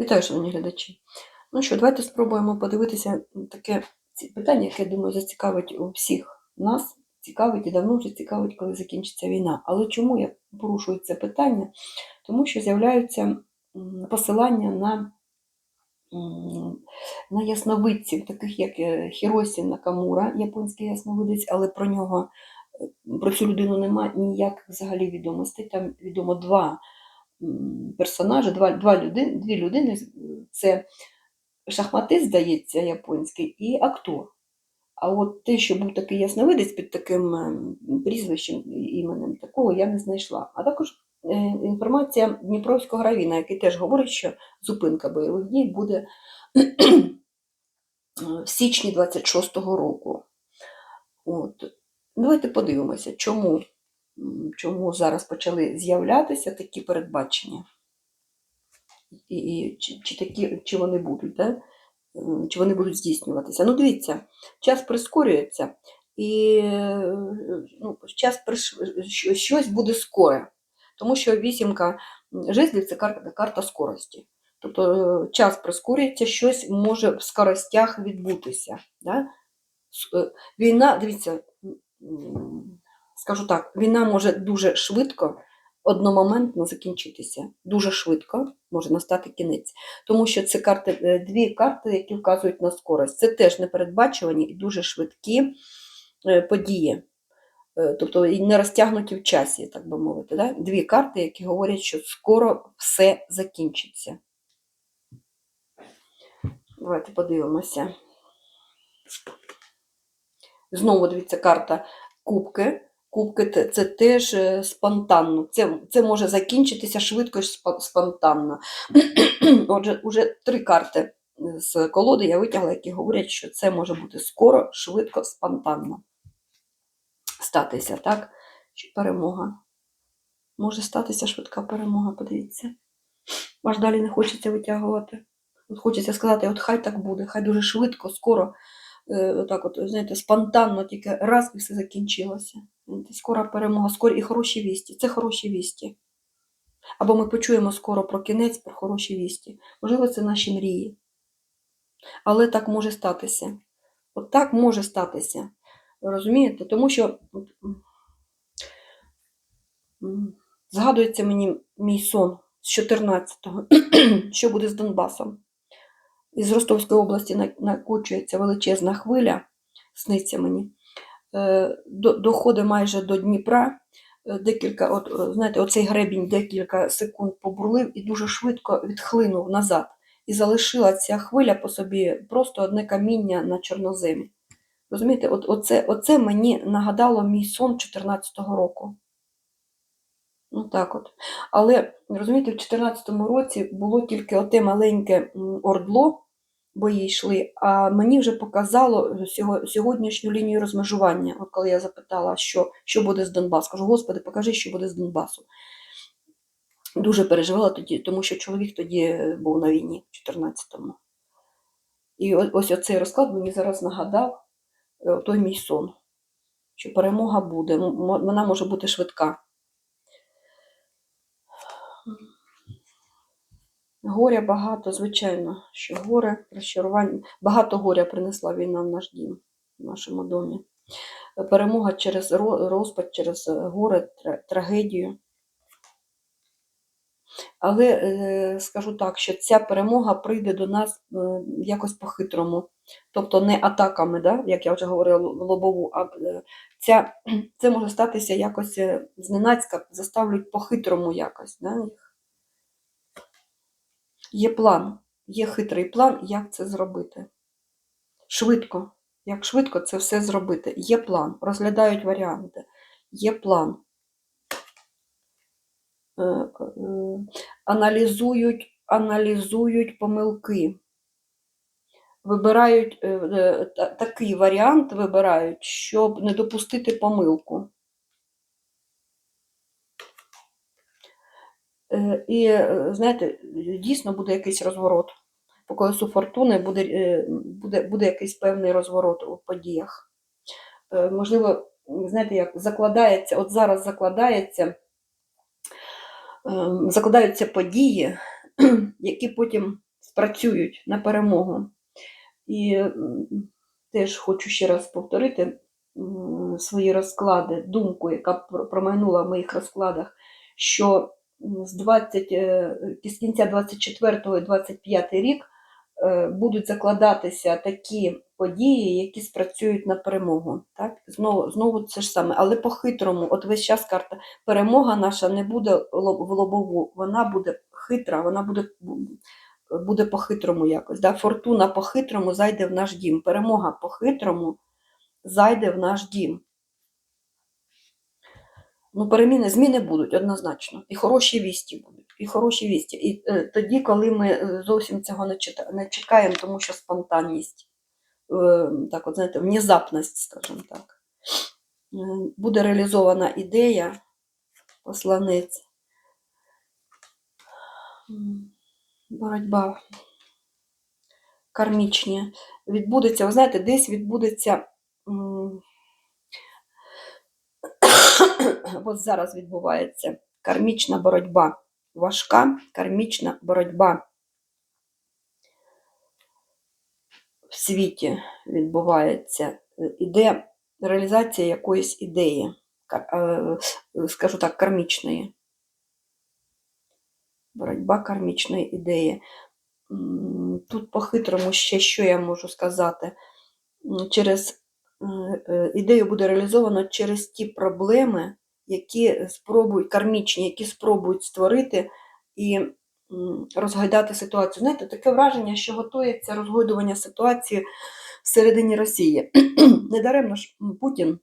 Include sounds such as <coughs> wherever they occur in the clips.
Вітаю, шановні глядачі. Ну що, давайте спробуємо подивитися таке питання, яке, думаю, зацікавить у всіх нас, цікавить і давно вже цікавить, коли закінчиться війна. Але чому я порушую це питання? Тому що з'являються посилання на, на ясновидців, таких як е, Хіросі Накамура, японський ясновидець, але про нього, е, про цю людину немає ніяких взагалі відомостей. Там відомо два персонажі, два, два людини, дві людини. Це шахматист, здається, японський, і актор. А от те, що був такий ясновидець під таким ем, прізвищем іменем, такого я не знайшла. А також е, інформація Дніпровського гравіна, який теж говорить, що зупинка бойових дій буде <clears throat> в січні 26-го року. От. Давайте подивимося, чому, чому зараз почали з'являтися такі передбачення. І, і чи, чи, такі, чи вони будуть, да? Чи вони будуть здійснюватися. Ну, дивіться, час прискорюється, і ну, час приш- щось буде скоре. Тому що вісімка жезлів це карта, карта скорості. Тобто е, час прискорюється, щось може в скоростях відбутися. Да? Е, Війна, дивіться, скажу так, війна може дуже швидко, одномоментно закінчитися. Дуже швидко може настати кінець. Тому що це карти, е, дві карти, які вказують на скорость. Це теж непередбачувані і дуже швидкі е, події. Е, Тобто і не розтягнуті в часі, так би мовити. Да? Дві карти, які говорять, що скоро все закінчиться. Давайте подивимося. Знову дивіться карта кубки. Кубки це теж е, спонтанно. Це, це може закінчитися швидко і спонтанно. <clears throat> Отже, уже три карти з колоди я витягла, які говорять, що це може бути скоро, швидко, спонтанно. Статися, так? Що перемога. Може статися швидка перемога, подивіться. Аж далі не хочеться витягувати. От хочеться сказати, от хай так буде, хай дуже швидко, скоро, е, отак от, знаєте, спонтанно тільки раз і все закінчилося. Скора перемога, скоро і хороші вісті. Це хороші вісті. Або ми почуємо скоро про кінець, про хороші вісті. Можливо, це наші мрії. Але так може статися. От так може статися. Розумієте? Тому що згадується мені мій сон з 14-го, <clears throat> що буде з Донбасом. Із Ростовської області накочується величезна хвиля, сниться мені. Е, Доходить майже до Дніпра. Е, Декілька, от, е, знаєте, оцей гребінь декілька секунд побурлив і дуже швидко відхлинув назад. І залишила ця хвиля по собі просто одне каміння на чорноземі. Розумієте, от, оце, оце мені нагадало мій сон 14-го року. Ну так от. Але розумієте, в 14-му році було тільки оте маленьке ордло, бої йшли, а мені вже показало сьогоднішню лінію розмежування. От коли я запитала, що, що буде з Донбасу, кажу, Господи, покажи, що буде з Донбасу. Дуже переживала тоді, тому що чоловік тоді був на війні в 14-му. І ось оцей розклад мені зараз нагадав е, той мій сон, що перемога буде, вона може бути швидка. Горя багато, звичайно, що горе, розчарування. Багато горя принесла війна в наш дім, в нашому домі. Перемога через розпад, через е, горе, трагедію. Але е, скажу так, що ця перемога прийде до нас е, якось по-хитрому. Тобто не атаками, да, як я вже говорила, в лобову, а ця, <clears throat> це може статися якось зненацька, заставлять по-хитрому якось. Да. Є план, є хитрий план, як це зробити. Швидко, як швидко це все зробити. Є план, розглядають варіанти, є план. Е, е, Аналізують, аналізують помилки. Вибирають е, та- такий варіант, вибирають, щоб не допустити помилку. І, е, знаєте, дійсно буде якийсь розворот. По колесу фортуни буде, е, буде, буде якийсь певний розворот у подіях. Е, Можливо, знаєте, як закладається, от зараз закладається, закладаються події, <clears throat> які потім спрацюють на перемогу. І теж хочу ще раз повторити свої розклади, думку, яка пр- промайнула в моїх розкладах, що з 20, е, з кінця 24 і 25 рік е, будуть закладатися такі події, які спрацюють на перемогу. Так? Знову, знову це ж саме, але по-хитрому, от весь час карта перемога наша не буде в лобову, вона буде хитра, вона буде, буде по-хитрому якось. Да? Фортуна по-хитрому зайде в наш дім. Перемога по-хитрому зайде в наш дім. Ну, переміни, зміни будуть однозначно. І хороші вісті будуть. І хороші вісті. І е, тоді, коли ми е, зовсім цього не, чита- не чекаємо, тому що спонтанність, е, так от знаєте, внезапність, скажімо так. Е, буде реалізована ідея, посланець. Боротьба кармічні. Відбудеться, ви знаєте, десь відбудеться. м, <coughs> От зараз відбувається кармічна боротьба. Важка кармічна боротьба в світі відбувається. Іде реалізація якоїсь ідеї, е, скажу так, кармічної. Боротьба кармічної ідеї. Тут по-хитрому ще що я можу сказати. Через е, е, ідею буде реалізовано через ті проблеми, які спробують кармічні, які спробують створити і розгойдати ситуацію. Знаєте, таке враження, що готується розгойдування ситуації всередині Росії. <clears throat> Недаремно ж Путін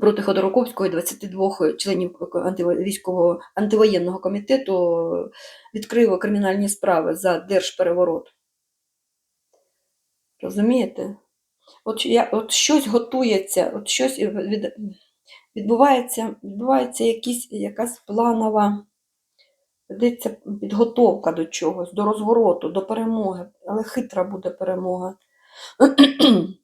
проти Ходорковського і 22 членів антивійськового антивоєнного комітету відкрив кримінальні справи за держпереворот. Розумієте? От, я, от щось готується, от щось від, відбувається, відбувається якісь, якась планова, ведеться підготовка до чогось, до розвороту, до перемоги, але хитра буде перемога. <clears throat>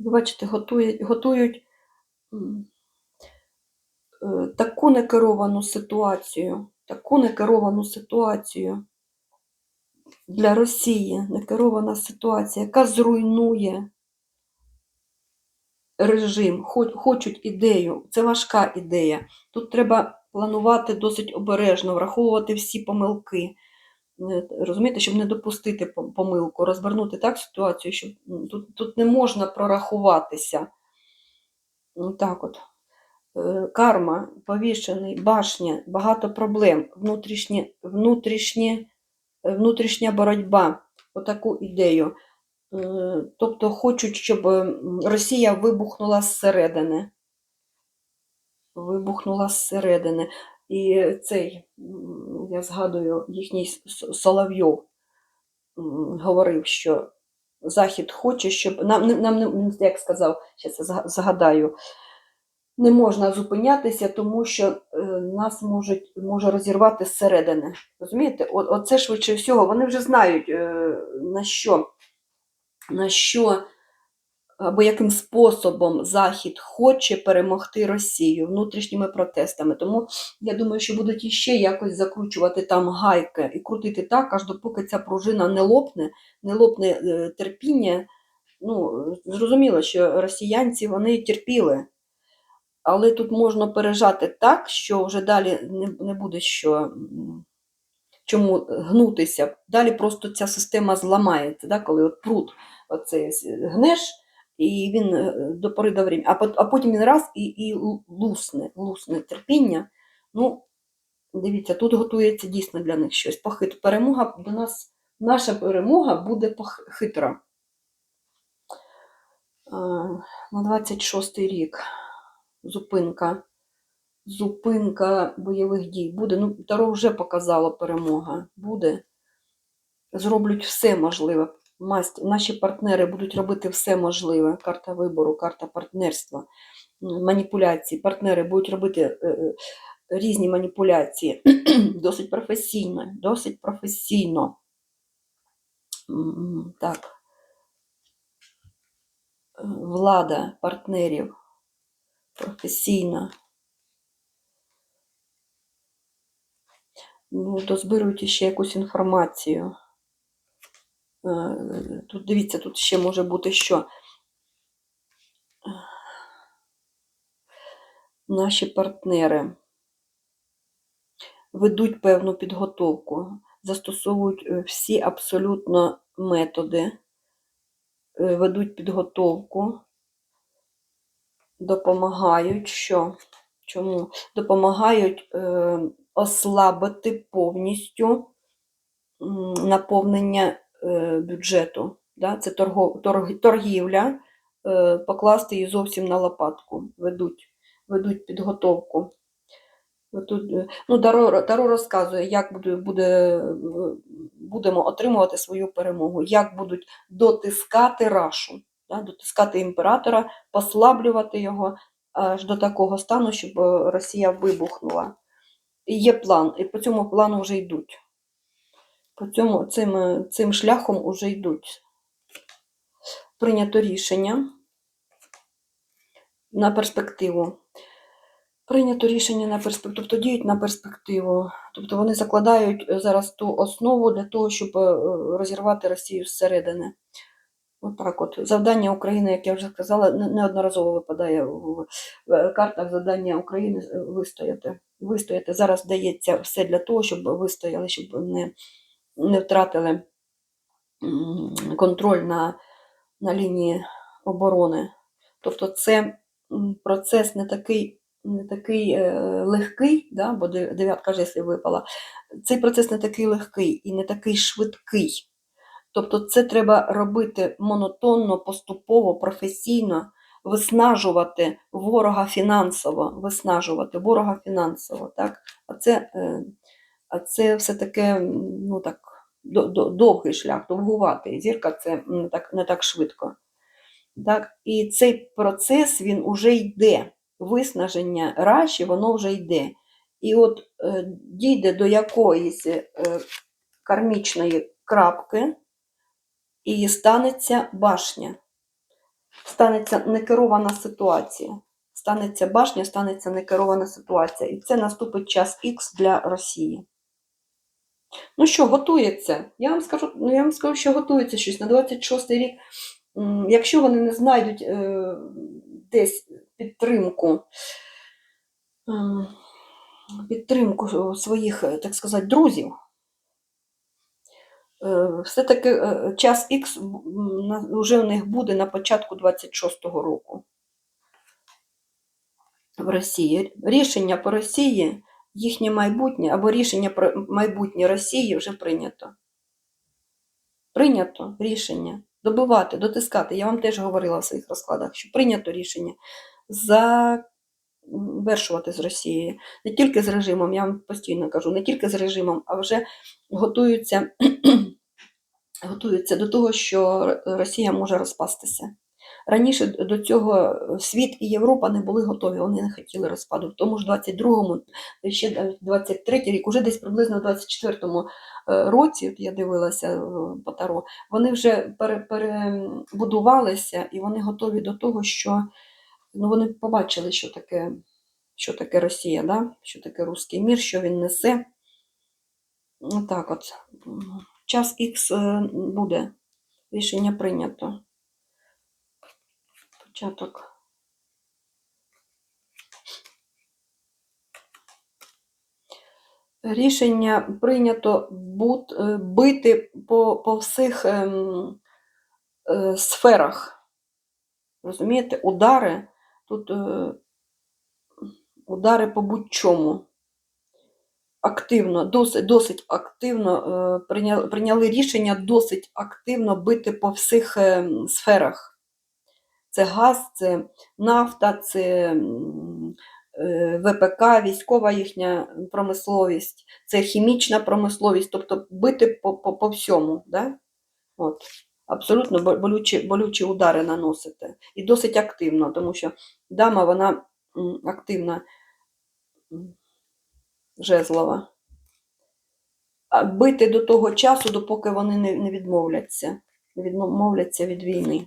Ви бачите, готують, готують е, таку некеровану ситуацію, таку некеровану ситуацію для Росії, некерована ситуація, яка зруйнує режим, Хо- хочуть ідею, це важка ідея. Тут треба планувати досить обережно, враховувати всі помилки. Е, Розумієте, щоб не допустити помилку, розвернути так ситуацію, щоб тут, тут не можна прорахуватися. Ну, Так от. Е, Карма, повішений, башня, багато проблем, внутрішні, внутрішні, внутрішня боротьба, отаку ідею. Е, Тобто хочуть, щоб Росія вибухнула зсередини. Вибухнула зсередини. І цей, я згадую, їхній Соловйов говорив, що Захід хоче, щоб нам, нам як сказав, зараз згадаю, не можна зупинятися, тому що е, нас можуть, може розірвати зсередини. Розумієте? О, оце швидше всього, вони вже знають, е, на що, на що або яким способом Захід хоче перемогти Росію внутрішніми протестами. Тому я думаю, що будуть іще якось закручувати там гайки і крутити так, аж допоки ця пружина не лопне, не лопне е, терпіння. Ну, зрозуміло, що росіянці вони терпіли. Але тут можна пережати так, що вже далі не, буде що чому гнутися. Далі просто ця система зламається, да, коли от пруд оцей гнеш, і він е, до пори до времени, а, потім він раз і, і лусне, лусне терпіння. Ну, дивіться, тут готується дійсно для них щось. Похит. Перемога до нас, наша перемога буде хитра. На 26 рік зупинка. Зупинка бойових дій буде. Ну, Таро вже показало перемога. Буде. Зроблять все можливе. Наші партнери будуть робити все можливе. Карта вибору, карта партнерства, маніпуляції. Партнери будуть робити е, е, різні маніпуляції. <clears throat> досить професійно, досить професійно. Так. Е, Влада партнерів професійно. Ну, дозбирують ще якусь інформацію. Е, Тут дивіться, тут ще може бути що. Наші партнери ведуть певну підготовку, застосовують е, всі абсолютно методи, е, ведуть підготовку, допомагають що? Чому? Допомагають е, ослабити повністю наповнення е, бюджету. Да? Це торгов, торг, торгівля, е, покласти її зовсім на лопатку, ведуть, ведуть підготовку. Тут, е, ну, Таро, Таро розказує, як буде, буде, е, будемо отримувати свою перемогу, як будуть дотискати рашу, дотискати імператора, послаблювати його аж до такого стану, щоб е, Росія вибухнула. І є план, і по цьому плану вже йдуть. По цьому, цим, е, цим шляхом вже йдуть. Прийнято рішення на перспективу. Прийнято рішення на перспективу, тобто діють на перспективу. Тобто вони закладають е, зараз ту основу для того, щоб е, розірвати Росію зсередини. Отак от. Завдання України, як я вже сказала, неодноразово випадає в картах завдання України е, вистояти. Вистояти. Зараз дається все для того, щоб вистояли, щоб не, не втратили контроль на, на лінії оборони. Тобто це процес не такий, не такий е, легкий, да, бо дев'ятка жезлів випала. Цей процес не такий легкий і не такий швидкий. Тобто це треба робити монотонно, поступово, професійно, виснажувати ворога фінансово, виснажувати ворога фінансово. Так? А це, е, а це все таке ну, так, до- до- довгий шлях, довгуватий. Зірка це не так, не так швидко. Так? І цей процес він уже йде. Виснаження раші, воно вже йде. І от е, дійде до якоїсь е, кармічної крапки, і станеться башня. Станеться некерована ситуація. Станеться башня, станеться некерована ситуація. І це наступить час Х для Росії. Ну що, готується? Я вам скажу, ну, я вам скажу, що готується щось на 26 рік. Якщо вони не знайдуть е, десь підтримку, ем, підтримку своїх, е, так сказати, друзів, Е, все-таки е, час Х вже у них буде на початку 26-го року в Росії. Рішення по Росії, їхнє майбутнє або рішення про майбутнє Росії вже прийнято. Прийнято рішення добивати, дотискати. Я вам теж говорила в своїх розкладах, що прийнято рішення завершувати з Росією. Не тільки з режимом, я вам постійно кажу, не тільки з режимом, а вже готуються готуються до того, що Росія може розпастися. Раніше до цього світ і Європа не були готові, вони не хотіли розпаду. В тому ж 22-му, ще 23-й рік, уже десь приблизно в 24-му е, році, я дивилася е, по Таро, вони вже перебудувалися і вони готові до того, що ну, вони побачили, що таке, що таке Росія, да? що таке руський мір, що він несе. Отак от. Час Х е, буде. Рішення прийнято. Початок. Рішення прийнято бут, е, бити по, по всіх ем, е, сферах. Розумієте, удари тут е, удари по будь-чому. Активно, досить, досить активно е, прийняли, рішення досить активно бити по всіх е, сферах. Це газ, це нафта, це е, ВПК, військова їхня промисловість, це хімічна промисловість, тобто бити по, по, по всьому. Да? От. Абсолютно болючі, болючі удари наносити. І досить активно, тому що дама вона активна жезлова. Бити до того часу, допоки вони не, відмовляться, не відмовляться від війни.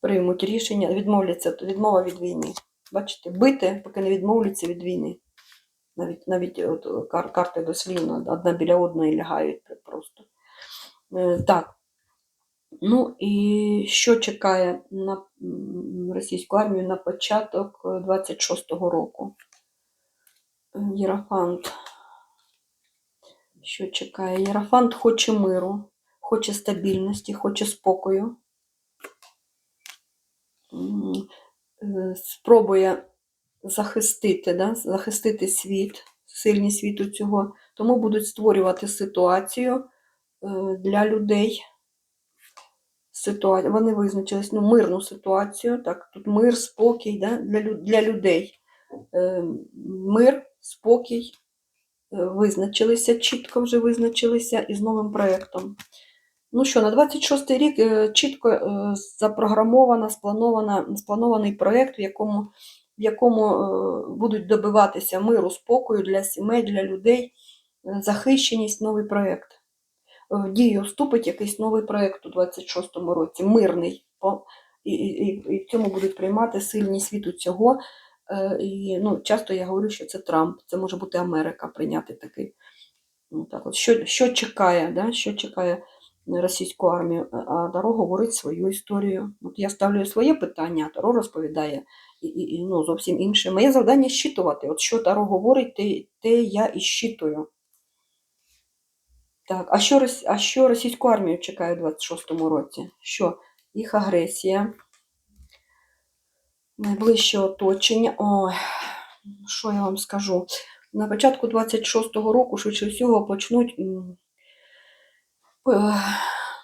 Приймуть рішення, відмовляться, відмова від війни. Бачите, бити, поки не відмовляться від війни. Навіть, навіть от, е, кар, карти дослівно одна біля одної лягають просто. Е, так. Ну і що чекає на російську армію на початок е, 26-го року? Єрофант. Що чекає? Єрофант хоче миру, хоче стабільності, хоче спокою. Е, Спробує захистити, да? захистити світ, сильність світу цього. Тому будуть створювати ситуацію е, для людей. Ситуацію. Вони визначились ну, мирну ситуацію. Так, тут мир, спокій да? для, для людей. Е, Мир, спокій. Е, Визначилися, чітко вже визначилися із новим проєктом. Ну що, на 26 рік е, чітко е, запрограмована, спланована, спланований проєкт, в якому, в якому будуть добиватися миру, спокою для сімей, для людей, захищеність, новий проєкт. В дію вступить якийсь новий проєкт у 26-му році, мирний. І, і- і в цьому будуть приймати сильні світу цього. Е, І, ну, часто я говорю, що це Трамп, це може бути Америка прийняти такий. Ну, так от, що, що чекає, да? що чекає російську армію, а Таро говорить свою історію. От я ставлю своє питання, а Таро розповідає і, і, і, ну, зовсім інше. Моє завдання щитувати. От що Таро говорить, те, те я і щитую. Так, а що, а що російську армію чекає у 26-му році? Що? Їх агресія, найближче оточення. Ой, що я вам скажу? На початку 26-го року, швидше всього, почнуть.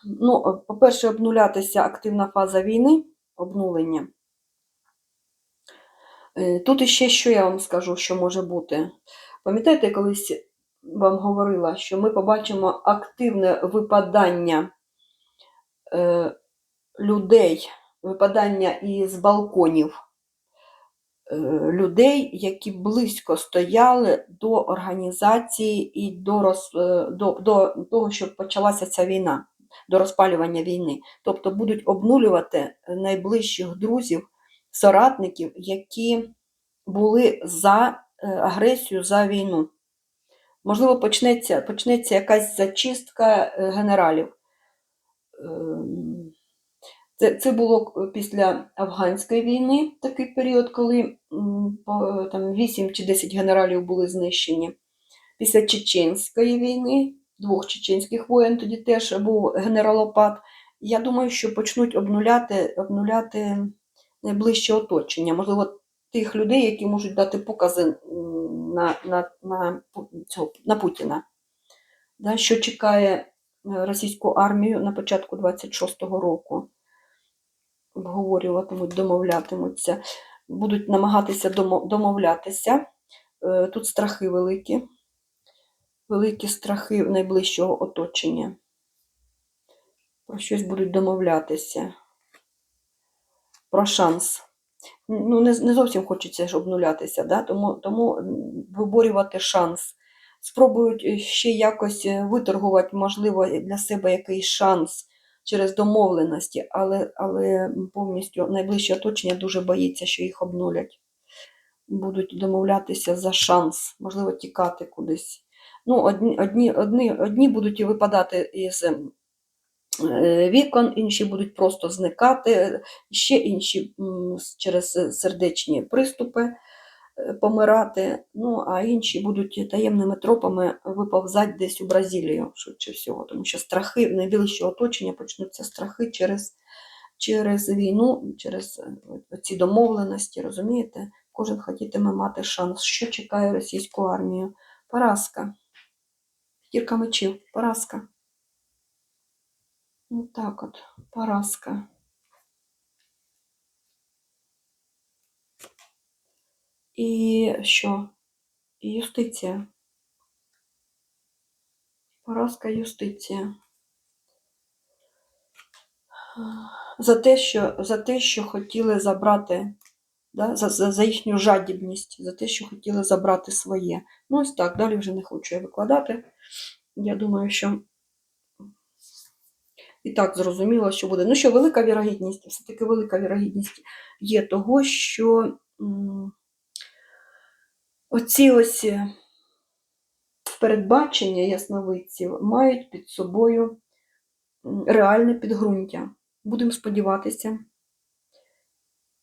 Ну, по-перше, обнулятися активна фаза війни, обнулення. Е, Тут іще що я вам скажу, що може бути. Пам'ятаєте, я колись вам говорила, що ми побачимо активне випадання е, людей, випадання із балконів людей, які близько стояли до організації і до, роз, е, до, до того, щоб почалася ця війна, до розпалювання війни. Тобто будуть обнулювати найближчих друзів, соратників, які були за е, агресію, за війну. Можливо, почнеться, почнеться якась зачистка е, генералів. Це, це було після афганської війни, такий період, коли там 8 чи 10 генералів були знищені. Після Чеченської війни, двох чеченських воєн, тоді теж був генералопад. Я думаю, що почнуть обнуляти, обнуляти найближче оточення. Можливо, тих людей, які можуть дати покази на, на, на, цього, на Путіна. Да, що чекає е, російську армію на початку 26-го року обговорюватимуть, домовлятимуться, будуть намагатися домовлятися. Е, Тут страхи великі, великі страхи найближчого оточення. Про щось будуть домовлятися. Про шанс. Ну, не, не зовсім хочеться ж обнулятися, да? тому, тому виборювати шанс. Спробують е, ще якось е, виторгувати, можливо, для себе якийсь шанс через домовленості, але, але повністю найближче оточення дуже боїться, що їх обнулять. Будуть домовлятися за шанс, можливо, тікати кудись. Ну, одні, одні, одні, одні будуть випадати із ем, е, вікон, інші будуть просто зникати, ще інші через е, сердечні приступи помирати, ну, а інші будуть таємними тропами виповзати десь у Бразилію, швидше всього, тому що страхи, найближче оточення почнуться страхи через, через війну, через е, ці домовленості, розумієте? Кожен хотітиме мати шанс. Що чекає російську армію? Поразка. Кірка мечів, поразка. Ну так от, поразка. І що? І юстиція. Поразка юстиція. За те, що, за те, що хотіли забрати, да? за, за, за їхню жадібність, за те, що хотіли забрати своє. Ну, ось так, далі вже не хочу я викладати. Я думаю, що і так зрозуміло, що буде. Ну що, велика вірогідність, все-таки велика вірогідність є того, що м, оці ось е, передбачення ясновидців мають під собою реальне підґрунтя. Будемо сподіватися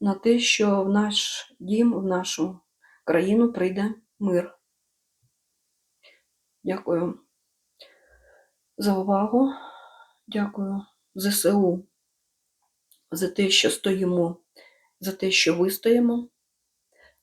на те, що в наш дім, в нашу країну прийде мир. Дякую за увагу. Дякую ЗСУ за те, що стоїмо, за те, що вистоїмо.